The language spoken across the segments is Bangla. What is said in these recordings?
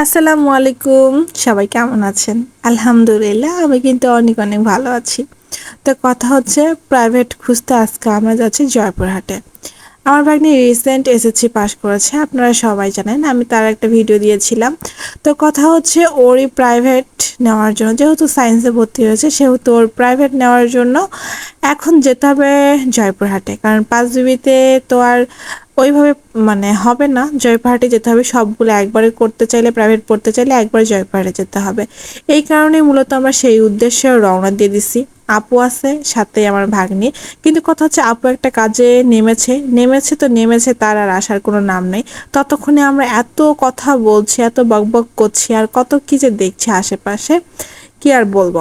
আসসালামু আলাইকুম। সবাই কেমন আছেন? আলহামদুলিল্লাহ, আমি কিন্তু অনেক অনেক ভালো আছি। তো কথা হচ্ছে প্রাইভেট খুঁজতে আজকে আমরা যাচ্ছি জয়পুরহাটে আমার ভাগ্নি রিসেন্ট এসএসসি পাশ করেছে, আপনারা সবাই জানেন, আমি তার একটা ভিডিও দিয়েছিলাম। তো কথা হচ্ছে, ওরই প্রাইভেট নেওয়ার জন্য, যেহেতু সায়েন্সে ভর্তি হয়েছে, সেহেতু ওর প্রাইভেট নেওয়ার জন্য এখন যেতে হবে জয়পুরহাটে কারণ পাঁচ জিবিতে তো আর ওইভাবে মানে হবে না। জয়পাহাটে যেতে হবে। সবগুলো একবারে করতে চাইলে প্রাইভেট পড়তে চাইলে একবারে জয়পাহাটে যেতে হবে। এই কারণে মূলত আমরা সেই উদ্দেশ্যে রওনা দিয়ে দিছি। আপু আছে, সাথে আমার ভাগ্নি। কিন্তু কথা হচ্ছে, আপু একটা কাজে নেমেছে। নেমেছে তো নেমেছে, তার আর আসার কোনো নাম নেই। ততক্ষণে আমরা এত কথা বলছি, এত বকবক করছি, আর কত কি যে দেখছি আশেপাশে, কি আর বলব?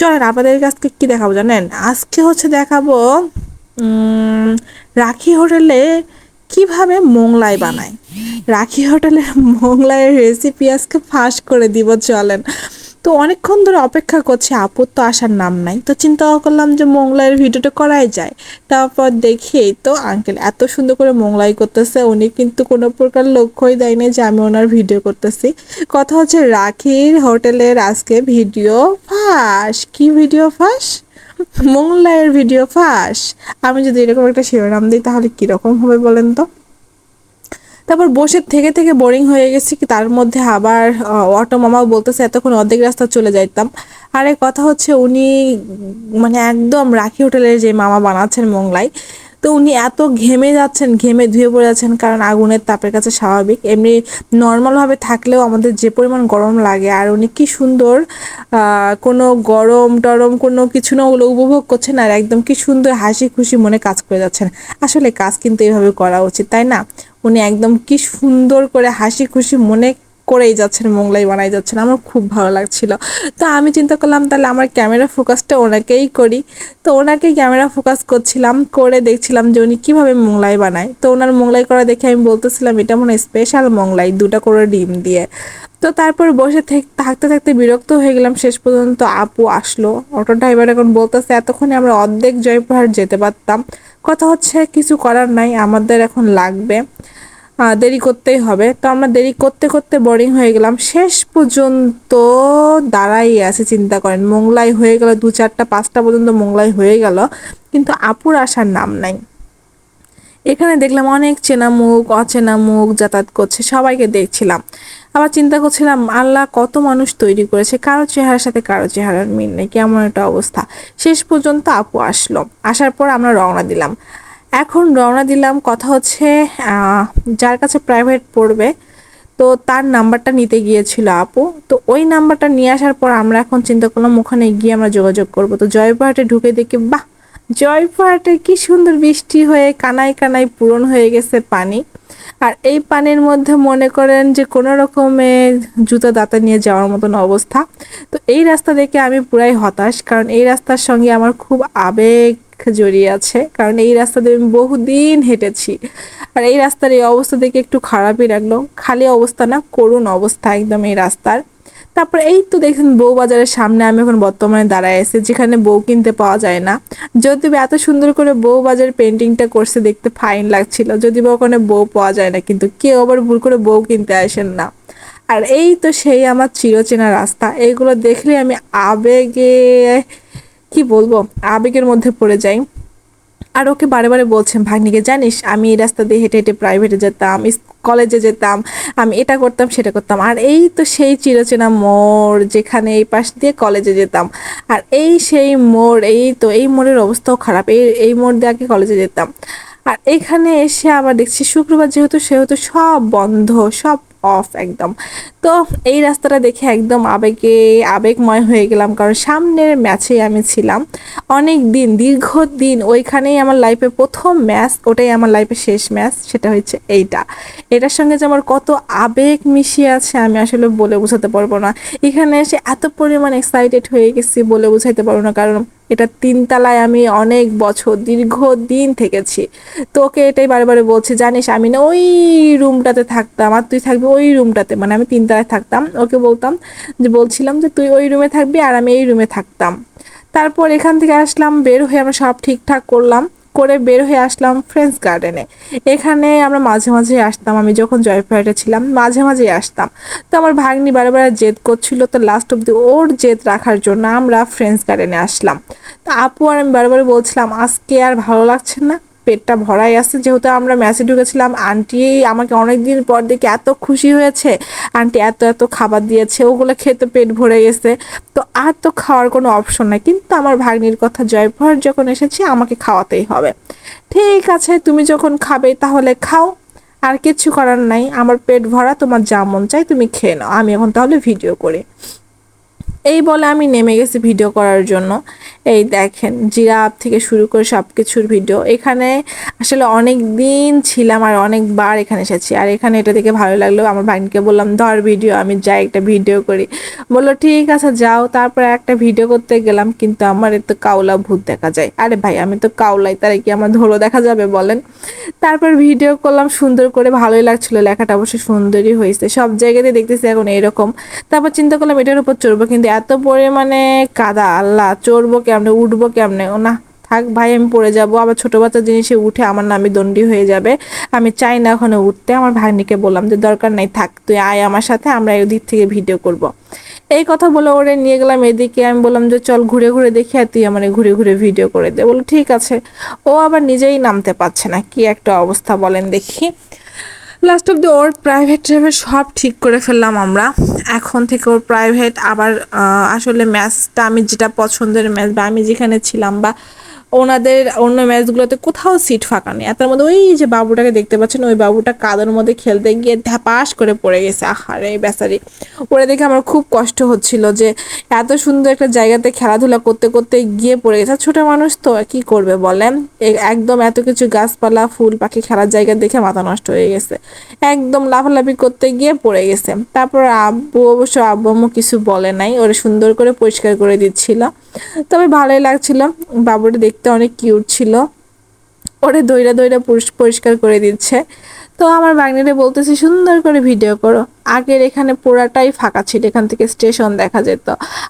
চলেন, আপনাদের কাছকে কি দেখাবো জানেন? আজকে হচ্ছে দেখাবো রাখি হোটেলে কীভাবে মোংলাই বানায়? রাখি হোটেলের মোংলাইয়ের রেসিপি আজকে ফাঁস করে দিব, চলেন। তো অনেকক্ষণ ধরে অপেক্ষা করছি আপুর তো আসার নাম নাই। তো চিন্তা করলাম যে মোংলাইয়ের ভিডিওটা করাই যায়। তারপর দেখি তো আঙ্কেল এত সুন্দর করে মোংলাই করতেছে, উনি কিন্তু কোনো প্রকার লক্ষ্যই দেয়নি যে আমি ওনার ভিডিও করতেছি। কথা হচ্ছে রাখির হোটেলের আজকে ভিডিও ফাঁস। কি ভিডিও ফাঁস? মোংলাইয়ের ভিডিও ফাঁস। আমি যদি এরকম একটা শিরোনাম দিই, তাহলে কীরকম হবে বলেন তো? তারপর বসে থেকে থেকে বোরিং হয়ে গেছি কি, তার মধ্যে আবার অটো মামাও বলতেছে, এতক্ষণ অর্ধেক রাস্তা চলে যাইতাম। আরে কথা হচ্ছে, উনি মানে একদম রাখি হোটেলের যে মামা বানাচ্ছেন মোংলাই তো উনি এত ঘেমে যাচ্ছেন, ঘেমে ধুয়ে পড়ে যাচ্ছেন কারণ আগুনের তাপের কাছে স্বাভাবিক। এমনি নর্মালভাবে থাকলেও আমাদের যে পরিমাণ গরম লাগে আর উনি কি সুন্দর কোনো গরম টরম কোনো কিছু না ওগুলো উপভোগ করছেন আর একদম কি সুন্দর হাসি খুশি মনে কাজ করে যাচ্ছেন। আসলে কাজ কিন্তু এইভাবে করা উচিত, তাই না? উনি একদম কি সুন্দর করে হাসি খুশি মনে করেই যাচ্ছেন, মোংলাই বানাই যাচ্ছেন, আমার খুব ভালো লাগছিল। তো আমি চিন্তা করলাম, তাহলে আমার ক্যামেরা ফোকাসটা ওনাকেই করি। তো ওনাকেই ক্যামেরা ফোকাস করছিলাম, করে দেখছিলাম যে উনি কীভাবে মোংলাই বানায়। তো ওনার মোংলাই করা দেখে আমি বলতেছিলাম, এটা মনে স্পেশাল মোংলাই, দুটা করে ডিম দিয়ে। তো তারপর বসে থাকতে থাকতে বিরক্ত হয়ে গেলাম। শেষ পর্যন্ত আপু আসলো। অটো ড্রাইভার এখন বলতেছে, এতক্ষণে আমরা অর্ধেক জয়পুরহাট যেতে পারতাম। কথা হচ্ছে কিছু করার নাই, আমাদের এখন লাগবে। দেরি করতেই হবে। তো আমরা দেরি করতে করতে বোরিং হয়ে গেলাম। শেষ পর্যন্ত দাঁড়াই আছে, চিন্তা করেন। মোংলাই হয়ে গেল, দু চারটা, পাঁচটা পর্যন্ত মোংলাই হয়ে গেল। কিন্তু আপুর আসার নাম নাই। এখানে দেখলাম অনেক চেনা মুখ অচেনা মুখ যাতায়াত করছে, সবাইকে দেখছিলাম। আবার চিন্তা করছিলাম, আল্লাহ কত মানুষ তৈরি করেছে, কারও চেহারার সাথে কারও চেহারার মিল নেই, কেমন একটা অবস্থা। শেষ পর্যন্ত আপু আসলো। আসার পর আমরা রওনা দিলাম। এখন রওনা দিলাম, কথা হচ্ছে যার কাছে প্রাইভেট পড়বে, তো তার নাম্বারটা নিতে গিয়েছিল আপু। তো ওই নাম্বারটা নিয়ে আসার পর আমরা এখন চিন্তা করলাম, ওখানে গিয়ে আমরা যোগাযোগ করব। তো জয়পুরহাটে ঢুকে দেখি, বাহ! জয়পুরহাটে কি সুন্দর বৃষ্টি হয়ে, কানায় কানায় পূরণ হয়ে গেছে পানি। আর এই পানির মধ্যে মনে করেন যে কোনো রকমে জুতো দাঁতা নিয়ে যাওয়ার মতন অবস্থা। তো এই রাস্তা দেখে আমি পুরাই হতাশ, কারণ এই রাস্তার সঙ্গে আমার খুব আবেগ জড়িয়ে আছে। কারণ এই রাস্তা দিয়ে আমি বহুদিন হেঁটেছি। আর এই রাস্তার এই অবস্থা দেখে একটু খারাপই লাগল। খালি অবস্থা না, করুণ অবস্থা একদম এই রাস্তার। তারপর এই তো দেখুন বউ বাজারের সামনে আমি এখন বর্তমানে দাঁড়ায় আছি, যেখানে বউ কিনতে পাওয়া যায় না। যদি এত সুন্দর করে বউ বাজার পেন্টিংটা করছে, দেখতে ফাইন লাগছিল। যদি বা ওখানে বউ পাওয়া যায় না, কিন্তু কেউ আবার ভুল করে বউ কিনতে আসেন না। আর এই তো সেই আমার চিরচেনা রাস্তা। এইগুলো দেখলে আমি আবেগে কি বলব? আবেগের মধ্যে পড়ে যাই। আর ওকে বারে বারে বলছেন ভাগ্নিকে জানিস আমি এই রাস্তা দিয়ে হেঁটে হেঁটে প্রাইভেটে যেতাম কলেজে যেতাম আমি এটা করতাম সেটা করতাম। আর এই তো সেই চিরচেনা মোড় যেখানে এই পাশ দিয়ে কলেজে যেতাম। আর এই সেই মোড় এই তো এই মোড়ের অবস্থাও খারাপ এই এই মোড় দিয়ে আগে কলেজে যেতাম। আর এখানে এসে আবার দেখছি শুক্রবার যেহেতু সেহেতু সব বন্ধ সব অফ একদম। তো এই রাস্তাটা দেখে একদম আবেগে, আবেগময় হয়ে গেলাম। কারণ সামনের ম্যাচে আমি ছিলাম অনেক দিন দীর্ঘ দিন ওইখানেই আমার লাইফে প্রথম ম্যাচ, ওটাই আমার লাইফে শেষ ম্যাচ, সেটা হচ্ছে এইটা। এটার সঙ্গে যে আমার কত আবেগ মিশিয়ে আছে, আমি আসলে বলে বোঝাতে পারব না। এখানে এসে এত পরিমাণ এক্সাইটেড হয়ে গেছি বলে বোঝাইতে পারব না, কারণ এটা তিনতলায় আমি অনেক বছর দীর্ঘ দিন থেকেছি। তোকে এটাই বারে বারে বলছি, জানিস আমি না ওই রুমটাতে থাকতাম, আর তুই থাকবি ওই রুমটাতে মানে আমি তিনতলায় থাকতাম। ওকে বলতাম যে, বলছিলাম যে, তুই ওই রুমে থাকবি আর আমি এই রুমে থাকতাম। তারপর এখান থেকে আসলাম, বের হয়ে আমরা সব ঠিকঠাক করলাম। করে বের হয়ে আসলাম ফ্রেন্ডস গার্ডেনে এখানে আমরা মাঝে মাঝে আসতাম, আমি যখন জয়পুরহাটে ছিলাম, মাঝে মাঝেই আসতাম। তো আমার ভাগ্নি বারে বারে জেদ করছিল, তো লাস্ট অব্দি ওর জেদ রাখার জন্য আমরা ফ্রেন্ডস গার্ডেনে আসলাম। তো আপু আর আমি বারে বারে বলছিলাম, আজকে আর ভালো লাগছে না? পেটটা ভরাই আসছে যেহেতু আমরা ম্যাচে ঢুকেছিলাম, আন্টি আমাকে অনেক দিন পর দেখে এত খুশি হয়েছে। আন্টি এত এত খাবার দিয়েছে, ওগুলো খেতে পেট ভরে গেছে। তো আর তো খাওয়ার কোনো অপশন নাই। কিন্তু আমার ভাগ্নির কথা জয়পুর যখন এসেছি, আমাকে খাওয়াতেই হবে। ঠিক আছে, তুমি যখন খাবে তাহলে খাও। আর কিছু করার নাই। আমার পেট ভরা, তোমার যা মন চাই তুমি খেয়ে নাও। আমি এখন তাহলে ভিডিও করি। এই বলে আমি নেমে গেছি ভিডিও করার জন্য। এই দেখেন, জিরাফ থেকে শুরু করে সব কিছুর ভিডিও। এখানে আসলে অনেক দিন ছিলাম আর অনেকবার এখানে এসেছি। আর এখানে এটা দেখে ভালো লাগল। আমার ভাইনকে বললাম, ধর ভিডিও, আমি যাই একটা ভিডিও করি। বলল, ঠিক আছে, যাও। তারপরে একটা ভিডিও করতে গেলাম, কিন্তু আমার এত কাউলা ভূত দেখা যায়। আরে ভাই, আমি তো কাউলাই তারা কি আমার ধরো দেখা যাবে, বলেন? তারপর ভিডিও করলাম, সুন্দর করে ভালোই লাগছিল, লেখাটা অবশ্যই সুন্দরই হয়েছে। সব জায়গাতে দেখতেছি এখন এরকম। তারপর চিন্তা করলাম, এটার উপর চড়বো, কিন্তু এত পরিমাণে কাদা, আল্লাহ, চড়বো কেমনে, উঠবো কেমনে? ও না, থাক ভাই, আমি পড়ে যাব। আবার ছোট বাচ্চা জিনিসে উঠে আমার নামে দণ্ডি হয়ে যাবে। আমি চাই না ওখানে উঠতে। আমার ভাগ্নিকে বললাম যে, দরকার নাই, থাক, তুই আয় আমার সাথে, আমরা দিক থেকে ভিডিও করব। এই কথা বলে ওরে নিয়ে গেলাম এদিকে। আমি বললাম যে, চল ঘুরে ঘুরে দেখি আর তুই আমার ঘুরে ঘুরে ভিডিও করে দে। বলো ঠিক আছে। ও আবার নিজেই নামতে পারছে না। কি একটা অবস্থা বলেন দেখি। লাস্ট অব দি ওর প্রাইভেট ট্রাইভেট সব ঠিক করে ফেললাম আমরা। এখন থেকে ওর প্রাইভেট আবার আসলে ম্যাচটা আমি যেটা পছন্দের ম্যাচ বা আমি যেখানে ছিলাম বা ওনাদের অন্য ম্যাচগুলোতে কোথাও সিট ফাঁকা নেই। তার মধ্যে ওই যে বাবুটাকে দেখতে পাচ্ছেন, ওই বাবুটা কাদার মধ্যে খেলতে গিয়ে ধ্যাপাস করে পড়ে গেছে। আহারে বেচারি। পড়ে দেখে আমার খুব কষ্ট হচ্ছিল যে এত সুন্দর একটা জায়গাতে খেলাধুলা করতে করতে গিয়ে পড়ে গেছে। ছোট মানুষ তো কি করবে বলেন? একদম এত কিছু গাছপালা, ফুল, পাখি খেলার জায়গা দেখে মাথা নষ্ট হয়ে গেছে। একদম লাফালাফি করতে গিয়ে পড়ে গেছে। তারপর আব্বু অবশ্য আব্বু আম্মু কিছু বলে নাই। ওরা সুন্দর করে পরিষ্কার করে দিচ্ছিল। তবে ভালোই লাগছিল। বাবুটা দেখতে অনেক কিউট ছিল। ওরে দইরা দইরা পরিষ্কার করে দিচ্ছে। তো আমার বাগনিরে বলতেছি, সুন্দর করে ভিডিও করো। আগের এখানে পুরাটাই ফাঁকা ছিল, এখান থেকে স্টেশন দেখা যেত।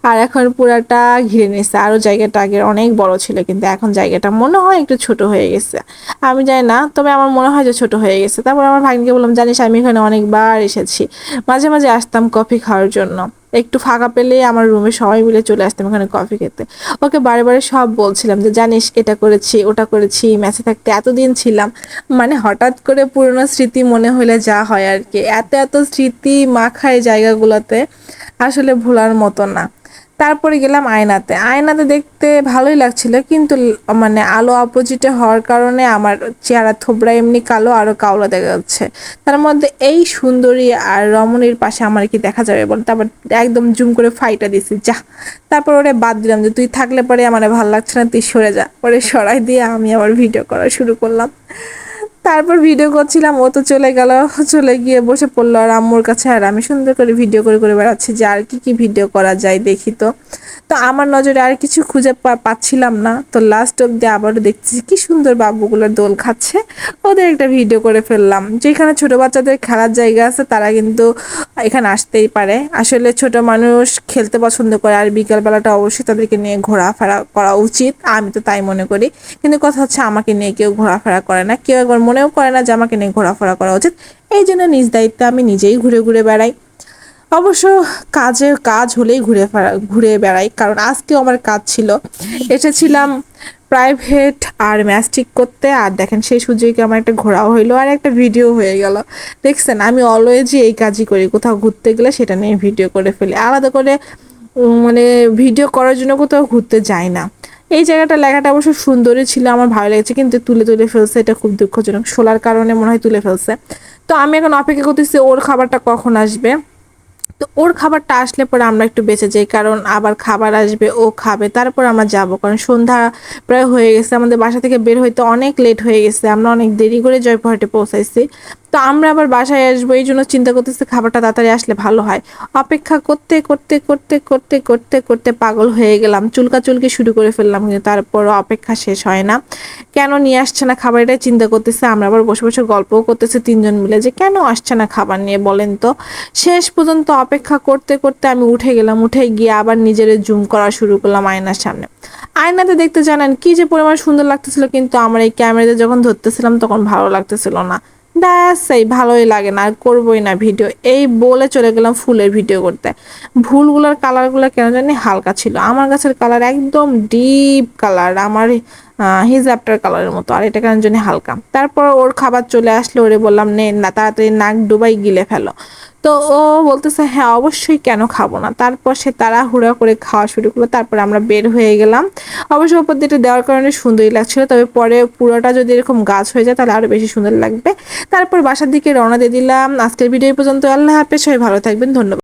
আর এখন পুরাটা ঘিরে নিচ্ছে আরও জায়গাটা আগের অনেক বড় ছিল, কিন্তু এখন জায়গাটা মনে হয় একটু ছোট হয়ে গেছে। আমি জানি না, তবে আমার মনে হয় যে ছোট হয়ে গেছে। তারপর আমার ভাগ্নিকে বললাম, জানিস, আমি এখানে অনেকবার এসেছি। মাঝে মাঝে আসতাম কফি খাওয়ার জন্য। একটু ফাঁকা পেলে আমার রুমে সবাই মিলে চলে আসতাম এখানে কফি খেতে। ওকে বারে বারে সব বলছিলাম যে, জানিস, এটা করেছি, ওটা করেছি ম্যাচে থাকতে এতদিন ছিলাম। মানে হঠাৎ করে পুরনো স্মৃতি মনে হলে যা হয় আর কি। এত এত স্মৃতি মাখায় জায়গাগুলোতে, আসলে ভোলার মতো না। তারপরে গেলাম আয়নাতে। আয়নাতে দেখতে ভালোই লাগছিল, কিন্তু মানে আলো অপোজিটে হওয়ার কারণে আমার চেহারা থোবরা এমনি কালো আরও কালো দেখা যাচ্ছে। তার মধ্যে এই সুন্দরী আর রমণীর পাশে আমার কি দেখা যাবে বল? তারপর একদম জুম করে ফাইটা দিছি, যা। তারপর ওরে বাদ দিলাম যে তুই থাকলে পরে আমার ভালো লাগছে না, তুই সরে যা। পরে সরাই দিয়ে আমি আবার ভিডিও করা শুরু করলাম। তারপর ভিডিও করছিলাম, ও তো চলে গেল, চলে গিয়ে বসে পড়ল আর আম্মুর কাছে। আর আমি সুন্দর করে ভিডিও করে করে বেড়াচ্ছি যে আর কি কি ভিডিও করা যায় দেখি তো। তো আমার নজরে আর কিছু খুঁজে পাচ্ছিলাম না। তো লাস্ট অব্দি আবারও দেখছি কি সুন্দর বাবুগুলোর দোল খাচ্ছে। ওদের একটা ভিডিও করে ফেললাম। যেখানে ছোট বাচ্চাদের খেলার জায়গা আছে, তারা কিন্তু এখানে আসতেই পারে। আসলে ছোট মানুষ খেলতে পছন্দ করে, আর বিকালবেলাটা অবশ্যই তাদেরকে নিয়ে ঘোরাফেরা করা উচিত। আমি তো তাই মনে করি। কিন্তু কথা হচ্ছে আমাকে নিয়ে কেউ ঘোরাফেরা করে না। কেউ একবার মনেও করে না যে আমাকে নিয়ে ঘোরাফেরা করা উচিত। এই জন্য নিজ দায়িত্বে আমি নিজেই ঘুরে ঘুরে বেড়াই। অবশ্য কাজে কাজ হলেই ঘুরে ঘুরে বেড়াই, কারণ আজকেও আমার কাজ ছিল। এসেছিলাম প্রাইভেট আর ম্যাস্টিক করতে, আর দেখেন সেই সুযোগে আমার একটা ঘোরাও হইল, আর একটা ভিডিও হয়ে গেল। দেখছেন, আমি অলওয়েজই এই কাজই করি, কোথাও ঘুরতে গেলে সেটা নিয়ে ভিডিও করে ফেলি। আলাদা করে মানে ভিডিও করার জন্য কোথাও ঘুরতে যাই না। এই জায়গাটা লেখাটা অবশ্য সুন্দরই ছিল, আমার ভালো লেগেছে, কিন্তু তুলে তুলে ফেলছে, এটা খুব দুঃখজনক। শোলার কারণে মনে হয় তুলে ফেলছে। তো আমি এখন অপেক্ষা করতেছি, ওর খাবারটা কখন আসবে? তো ওর খাবারটা আসলে পরে আমরা একটু বেঁচে যাই, কারণ আবার খাবার আসবে, ও খাবে, তারপর আমরা যাব। কারণ সন্ধ্যা প্রায় হয়ে গেছে, আমাদের বাসা থেকে বের হইতে অনেক লেট হয়ে গেছে, আমরা অনেক দেরি করে জয়পুরহাটে পৌঁছাইছি। তো আমরা আবার বাসায় আসব, এই জন্য চিন্তা করতেছি খাবারটা তাড়াতাড়ি আসলে ভালো হয়। অপেক্ষা করতে করতে করতে করতে করতে করতে পাগল হয়ে গেলাম। চুলকা চুলকি শুরু করে ফেললাম, কিন্তু তারপরও অপেক্ষা শেষ হয় না। কেন নিয়ে আসছে না খাবার এটাই চিন্তা করতেছে, আমরা আবার বসে বসে গল্পও করতেছি তিনজন মিলে যে কেন আসছে না খাবার নিয়ে বলেন তো। শেষ পর্যন্ত অপেক্ষা করতে করতে আমি উঠে গেলাম, উঠে গিয়ে আবার নিজের জুম করা শুরু করলাম আয়নার সামনে। আয়নাতে দেখতে জানেন কি যে পরিমাণ সুন্দর লাগতেছিল, কিন্তু আমার এই ক্যামেরাতে যখন ধরতেছিলাম তখন ভালো লাগতেছিল না। ব্যাস, এই ভালোই লাগে না, আর করবোই না ভিডিও। এই বলে চলে গেলাম ফুলের ভিডিও করতে। ভুলগুলোর কালারগুলো কেন জানি হালকা ছিল। আমার গাছের কালার একদম ডিপ কালার আমার হিজাবটার কালারের মতো, আর এটা কেন জানি হালকা। তারপর ওর খাবার চলে আসলে, ওরে বললাম, নে, না, তাড়াতাড়ি নাক ডুবাই, গিলে ফেলো। তো ও বলতেছে হ্যাঁ অবশ্যই কেন খাব না? তারপর সে তাড়াহুড়া করে খাওয়া শুরু করল, তারপর আমরা বের হয়ে গেলাম। অবশ্য ওপর দিকটা দেওয়ার কারণে সুন্দরই লাগছিল, তবে পরে পুরোটা যদি এরকম গাছ হয়ে যায়, তাহলে আরও বেশি সুন্দর লাগবে। তারপর বাসার দিকে রওনা দিয়ে দিলাম। আজকের ভিডিও পর্যন্ত, আল্লাহ হাফেজ, সবাই ভালো থাকবেন, ধন্যবাদ।